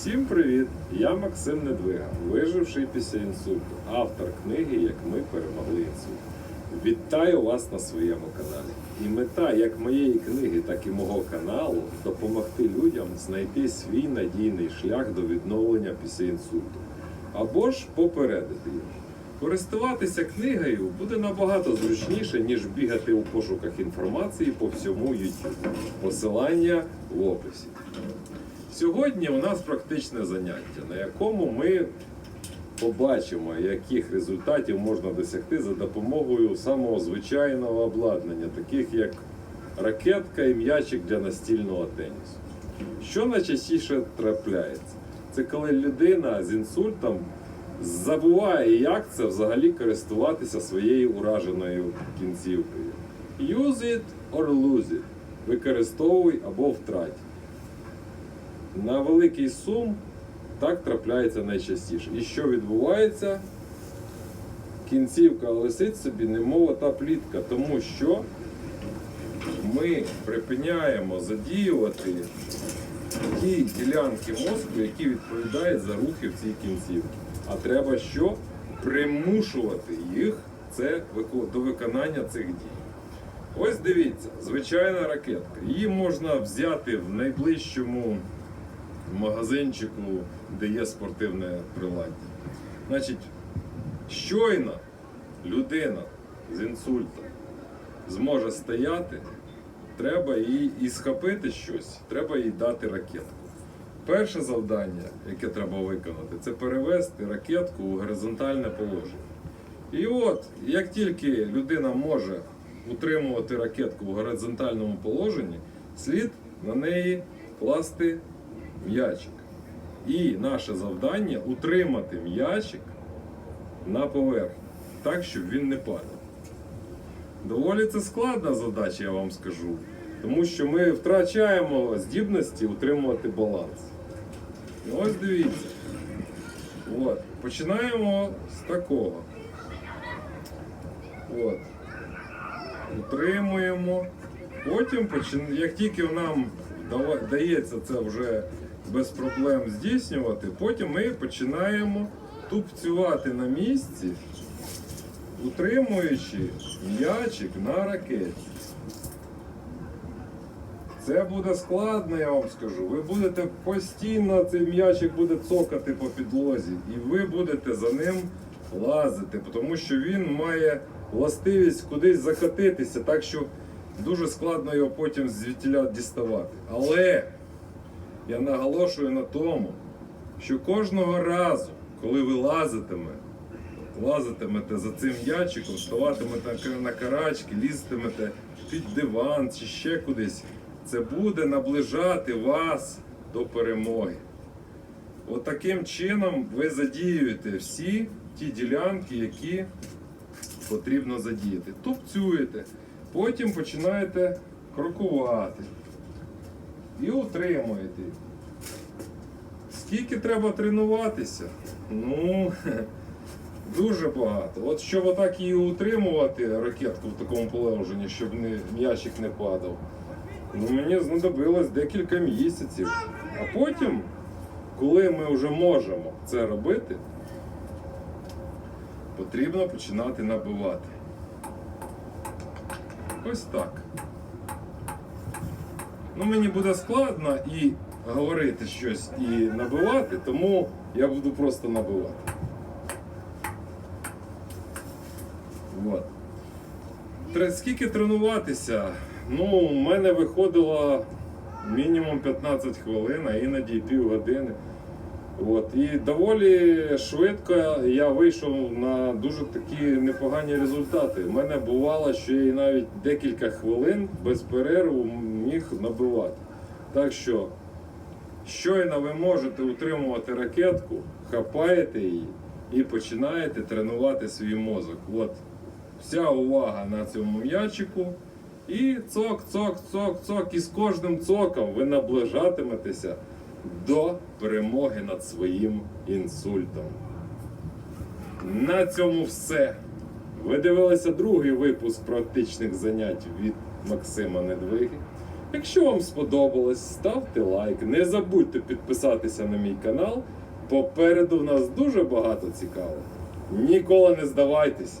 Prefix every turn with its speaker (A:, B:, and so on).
A: Всім привіт! Я Максим Недвига, виживший після інсульту, автор книги Як ми перемогли інсульт. Вітаю вас на своєму каналі. І мета як моєї книги, так і мого каналу допомогти людям знайти свій надійний шлях до відновлення після інсульту або ж попередити його. Користуватися книгою буде набагато зручніше, ніж бігати у пошуках інформації по всьому YouTube. Посилання в описі. Сьогодні у нас практичне заняття, на якому ми побачимо, яких результатів можна досягти за допомогою самого звичайного обладнання, таких як ракетка і м'ячик для настільного тенісу. Що найчастіше трапляється? Це коли людина з інсультом забуває, як це взагалі користуватися своєю ураженою кінцівкою. Use it or lose it. Використовуй або втрать. На великий сум так трапляється найчастіше. І що відбувається? Кінцівка лисить собі немова та плітка, тому що ми припиняємо задіювати ті ділянки мозку, які відповідають за рухи в цій кінцівці. А треба що? Примушувати їх це, до виконання цих дій. Ось дивіться, звичайна ракетка. Її можна взяти в найближчому магазинчику, де є спортивне приладдя. Значить, щойно людина з інсультом зможе стояти, треба їй і схопити щось, треба їй дати ракетку. Перше завдання, яке треба виконати, це перевести ракетку у горизонтальне положення. І от, як тільки людина може утримувати ракетку в горизонтальному положенні, слід на неї класти м'ячик. І наше завдання утримати м'ячик на поверхні, так, щоб він не падав. Доволі це складна задача, я вам скажу. Тому що ми втрачаємо здібності утримувати баланс. Ось дивіться. От. Починаємо з такого. От. Утримуємо. Потім, як тільки нам дається це вже без проблем здійснювати, потім ми починаємо тупцювати на місці, утримуючи м'ячик на ракеті. Це буде складно, я вам скажу. Ви будете постійно цей м'ячик буде цокати по підлозі, і ви будете за ним лазити, тому що він має властивість кудись закатитися, так що дуже складно його потім звідтіля діставати. Але я наголошую на тому, що кожного разу, коли ви лазитиме, лазитимете за цим м'ячиком, вставатимете на карачки, лізтимете під диван чи ще кудись, це буде наближати вас до перемоги. От таким чином ви задіюєте всі ті ділянки, які потрібно задіяти. Тупцюєте, потім починаєте крокувати і утримуєте. Скільки треба тренуватися? Ну, дуже багато. От щоб отак її утримувати, ракетку в такому положенні, щоб м'ячик не падав, ну, мені знадобилось декілька місяців. А потім, коли ми вже можемо це робити, потрібно починати набивати. Ось так. Ну, мені буде складно і говорити щось і набивати, тому я буду просто набивати. От. Скільки тренуватися? Ну, у мене виходило мінімум 15 хвилин, а іноді пів півгодини. От. І доволі швидко я вийшов на дуже такі непогані результати. У мене бувало, що я навіть декілька хвилин без перерву міг набивати. Так що, щойно ви можете утримувати ракетку, хапаєте її і починаєте тренувати свій мозок. От вся увага на цьому м'ячику. І цок, цок, цок, цок. І з кожним цоком ви наближатиметеся до перемоги над своїм інсультом. На цьому все. Ви дивилися другий випуск практичних занять від Максима Недвиги. Якщо вам сподобалось, ставте лайк. Не забудьте підписатися на мій канал. Попереду в нас дуже багато цікавого. Ніколи не здавайтесь.